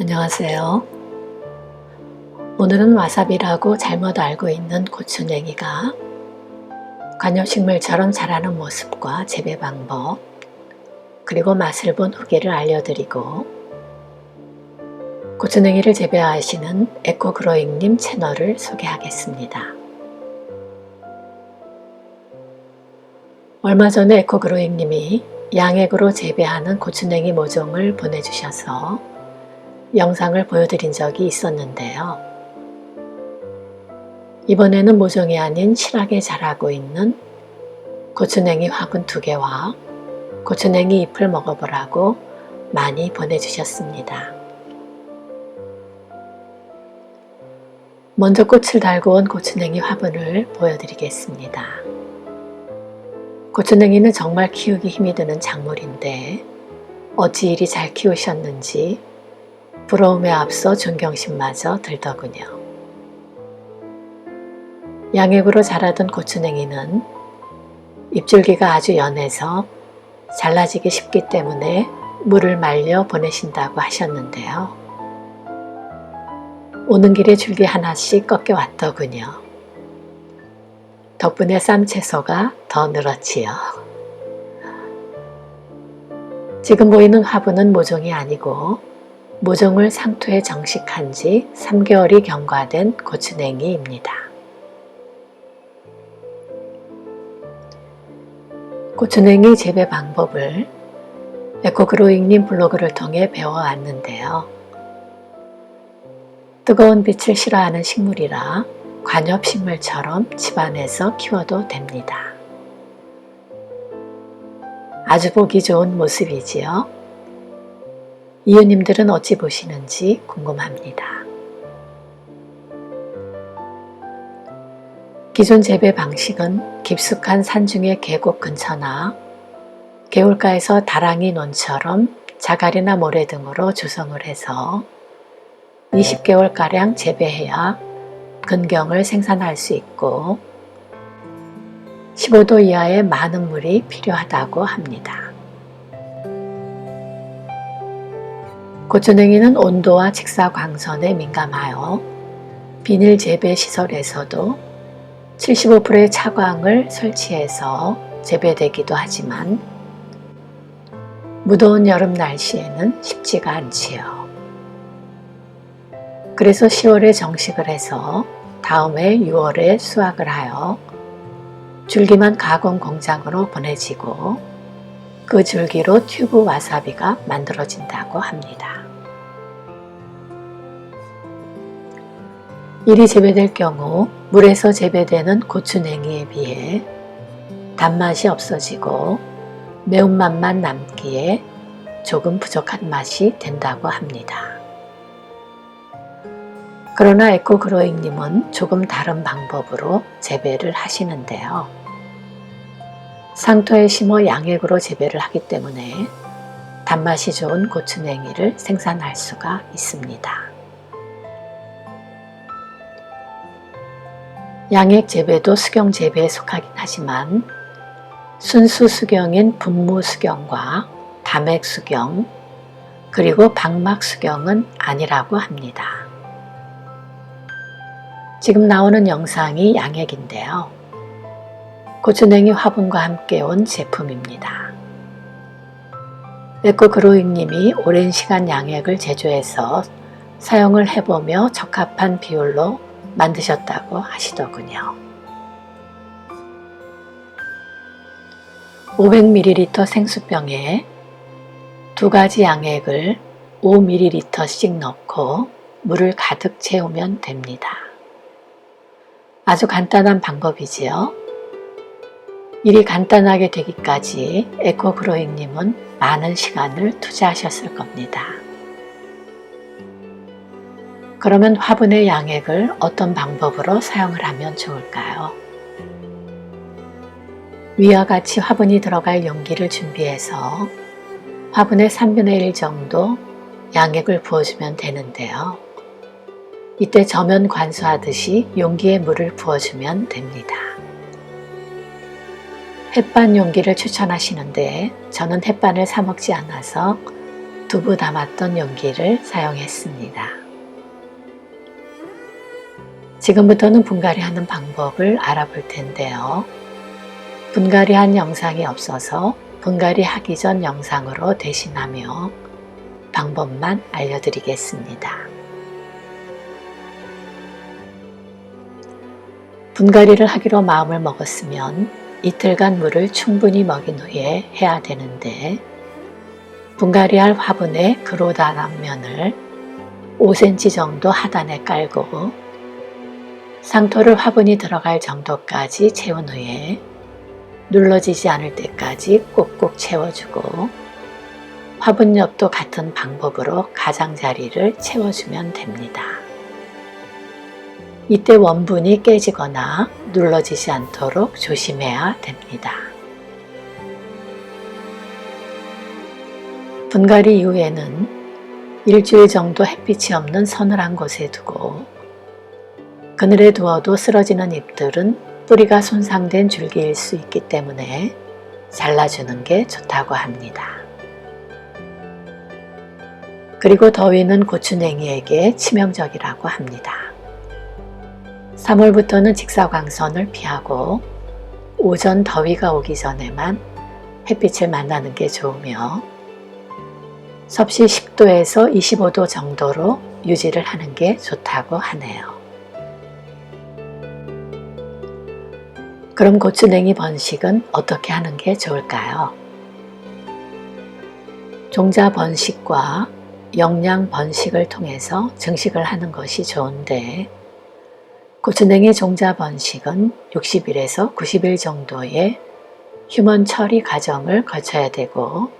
안녕하세요. 오늘은 와사비라고 잘못 알고 있는 고추냉이가 관엽식물처럼 자라는 모습과 재배 방법, 그리고 맛을 본 후기를 알려드리고 고추냉이를 재배하시는 에코그로잉님 채널을 소개하겠습니다. 얼마 전에 에코그로잉님이 양액으로 재배하는 고추냉이 모종을 보내주셔서 영상을 보여드린 적이 있었는데요. 이번에는 모종이 아닌 실하게 자라고 있는 고추냉이 화분 두 개와 고추냉이 잎을 먹어보라고 많이 보내주셨습니다. 먼저 꽃을 달고 온 고추냉이 화분을 보여드리겠습니다. 고추냉이는 정말 키우기 힘이 드는 작물인데 어찌 이리 잘 키우셨는지 부러움에 앞서 존경심마저 들더군요. 양액으로 자라던 고추냉이는 잎줄기가 아주 연해서 잘라지기 쉽기 때문에 물을 말려 보내신다고 하셨는데요. 오는 길에 줄기 하나씩 꺾여 왔더군요. 덕분에 쌈 채소가 더 늘었지요. 지금 보이는 화분은 모종이 아니고 모종을 상토에 정식한 지 3개월이 경과된 고추냉이입니다. 고추냉이 재배 방법을 에코그로잉님 블로그를 통해 배워왔는데요. 뜨거운 빛을 싫어하는 식물이라 관엽식물처럼 집안에서 키워도 됩니다. 아주 보기 좋은 모습이지요. 이웃님들은 어찌 보시는지 궁금합니다. 기존 재배 방식은 깊숙한 산중의 계곡 근처나 개울가에서 다랑이 논처럼 자갈이나 모래 등으로 조성을 해서 20개월가량 재배해야 근경을 생산할 수 있고 15도 이하의 많은 물이 필요하다고 합니다. 고추냉이는 온도와 직사 광선에 민감하여 비닐 재배 시설에서도 75%의 차광을 설치해서 재배되기도 하지만 무더운 여름 날씨에는 쉽지가 않지요. 그래서 10월에 정식을 해서 다음해 6월에 수확을 하여 줄기만 가공 공장으로 보내지고 그 줄기로 튜브 와사비가 만들어진다고 합니다. 이리 재배될 경우 물에서 재배되는 고추냉이에 비해 단맛이 없어지고 매운맛만 남기에 조금 부족한 맛이 된다고 합니다. 그러나 에코그로잉님은 조금 다른 방법으로 재배를 하시는데요. 상토에 심어 양액으로 재배를 하기 때문에 단맛이 좋은 고추냉이를 생산할 수가 있습니다. 양액 재배도 수경 재배에 속하긴 하지만 순수 수경인 분무 수경과 담액 수경 그리고 박막 수경은 아니라고 합니다. 지금 나오는 영상이 양액인데요. 고추냉이 화분과 함께 온 제품입니다. 에코 그로잉님이 오랜 시간 양액을 제조해서 사용을 해보며 적합한 비율로 만드셨다고 하시더군요. 500ml 생수병에 두 가지 양액을 5ml씩 넣고 물을 가득 채우면 됩니다. 아주 간단한 방법이지요. 일이 간단하게 되기까지 에코그로잉님은 많은 시간을 투자하셨을 겁니다. 그러면 화분의 양액을 어떤 방법으로 사용을 하면 좋을까요? 위와 같이 화분이 들어갈 용기를 준비해서 화분의 3분의 1 정도 양액을 부어주면 되는데요. 이때 저면 관수하듯이 용기에 물을 부어주면 됩니다. 햇반 용기를 추천하시는데 저는 햇반을 사 먹지 않아서 두부 담았던 용기를 사용했습니다. 지금부터는 분갈이 하는 방법을 알아볼 텐데요. 분갈이 한 영상이 없어서 분갈이 하기 전 영상으로 대신하며 방법만 알려드리겠습니다. 분갈이를 하기로 마음을 먹었으면 이틀간 물을 충분히 먹인 후에 해야 되는데 분갈이할 화분에 그로다 앞면을 5cm 정도 하단에 깔고 상토를 화분이 들어갈 정도까지 채운 후에 눌러지지 않을 때까지 꼭꼭 채워주고 화분 옆도 같은 방법으로 가장자리를 채워주면 됩니다. 이때 원분이 깨지거나 눌러지지 않도록 조심해야 됩니다. 분갈이 이후에는 일주일 정도 햇빛이 없는 서늘한 곳에 두고 그늘에 두어도 쓰러지는 잎들은 뿌리가 손상된 줄기일 수 있기 때문에 잘라주는 게 좋다고 합니다. 그리고 더위는 고추냉이에게 치명적이라고 합니다. 3월부터는 직사광선을 피하고 오전 더위가 오기 전에만 햇빛을 만나는 게 좋으며 섭씨 10도에서 25도 정도로 유지를 하는 게 좋다고 하네요. 그럼 고추냉이 번식은 어떻게 하는 게 좋을까요? 종자 번식과 영양 번식을 통해서 증식을 하는 것이 좋은데 고추냉이 종자 번식은 60일에서 90일 정도의 휴먼 처리 과정을 거쳐야 되고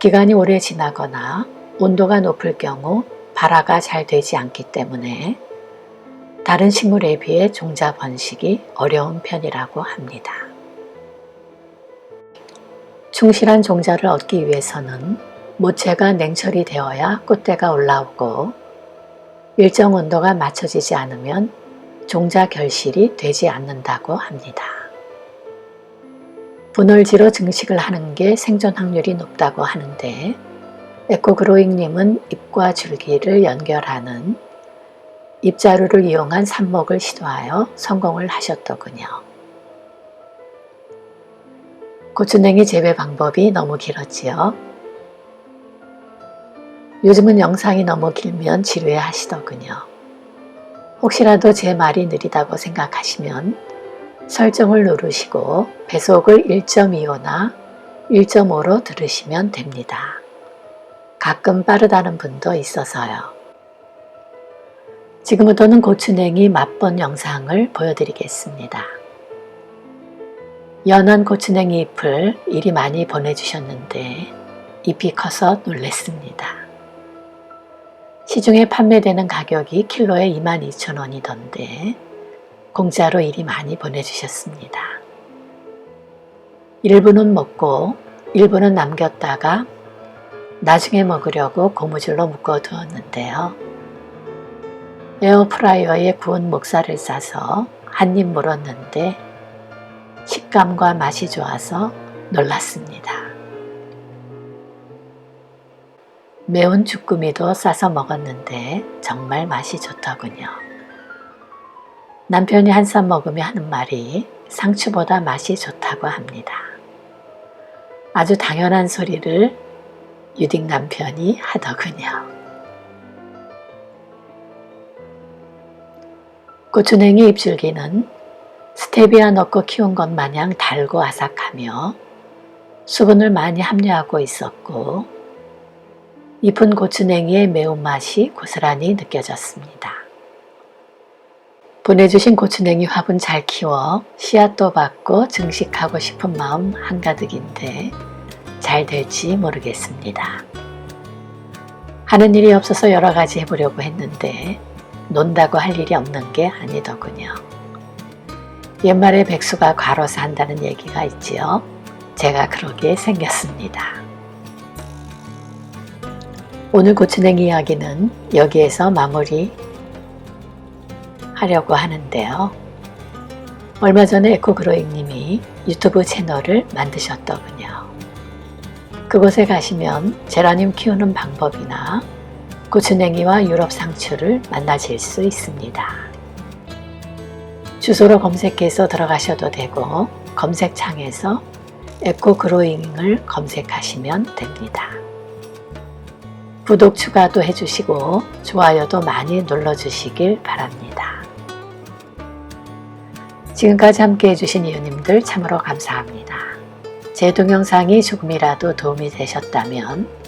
기간이 오래 지나거나 온도가 높을 경우 발화가 잘 되지 않기 때문에 다른 식물에 비해 종자 번식이 어려운 편이라고 합니다. 충실한 종자를 얻기 위해서는 모체가 냉철이 되어야 꽃대가 올라오고 일정 온도가 맞춰지지 않으면 종자 결실이 되지 않는다고 합니다. 분월지로 증식을 하는 게 생존 확률이 높다고 하는데 에코그로잉님은 잎과 줄기를 연결하는 잎자루를 이용한 삽목을 시도하여 성공을 하셨더군요. 고추냉이 재배 방법이 너무 길었지요. 요즘은 영상이 너무 길면 지루해 하시더군요. 혹시라도 제 말이 느리다고 생각하시면 설정을 누르시고 배속을 1.25나 1.5로 들으시면 됩니다. 가끔 빠르다는 분도 있어서요. 지금부터는 고추냉이 맛본 영상을 보여드리겠습니다. 연한 고추냉이 잎을 이리 많이 보내주셨는데 잎이 커서 놀랬습니다. 시중에 판매되는 가격이 킬로에 22,000원이던데 공짜로 이리 많이 보내주셨습니다. 일부는 먹고 일부는 남겼다가 나중에 먹으려고 고무줄로 묶어 두었는데요. 에어프라이어에 구운 목살을 싸서 한 입 물었는데 식감과 맛이 좋아서 놀랐습니다. 매운 주꾸미도 싸서 먹었는데 정말 맛이 좋더군요. 남편이 한 쌈 먹으며 하는 말이 상추보다 맛이 좋다고 합니다. 아주 당연한 소리를 유딩 남편이 하더군요. 고추냉이 잎줄기는 스테비아 넣고 키운 것 마냥 달고 아삭하며 수분을 많이 함유하고 있었고 잎은 고추냉이의 매운맛이 고스란히 느껴졌습니다. 보내주신 고추냉이 화분 잘 키워 씨앗도 받고 증식하고 싶은 마음 한가득인데 잘 될지 모르겠습니다. 하는 일이 없어서 여러 가지 해보려고 했는데 논다고 할 일이 없는 게 아니더군요. 옛말에 백수가 과로사 한다는 얘기가 있지요. 제가 그러게 생겼습니다. 오늘 고추냉이 이야기는 여기에서 마무리 하려고 하는데요. 얼마 전에 에코그로잉님이 유튜브 채널을 만드셨더군요. 그곳에 가시면 제라늄 키우는 방법이나 고추냉이와 유럽 상추를 만나실 수 있습니다. 주소로 검색해서 들어가셔도 되고 검색창에서 에코 그로잉을 검색하시면 됩니다. 구독 추가도 해주시고 좋아요도 많이 눌러주시길 바랍니다. 지금까지 함께 해주신 이웃님들 참으로 감사합니다. 제 동영상이 조금이라도 도움이 되셨다면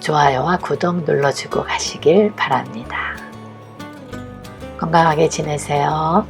좋아요와 구독 눌러주고 가시길 바랍니다. 건강하게 지내세요.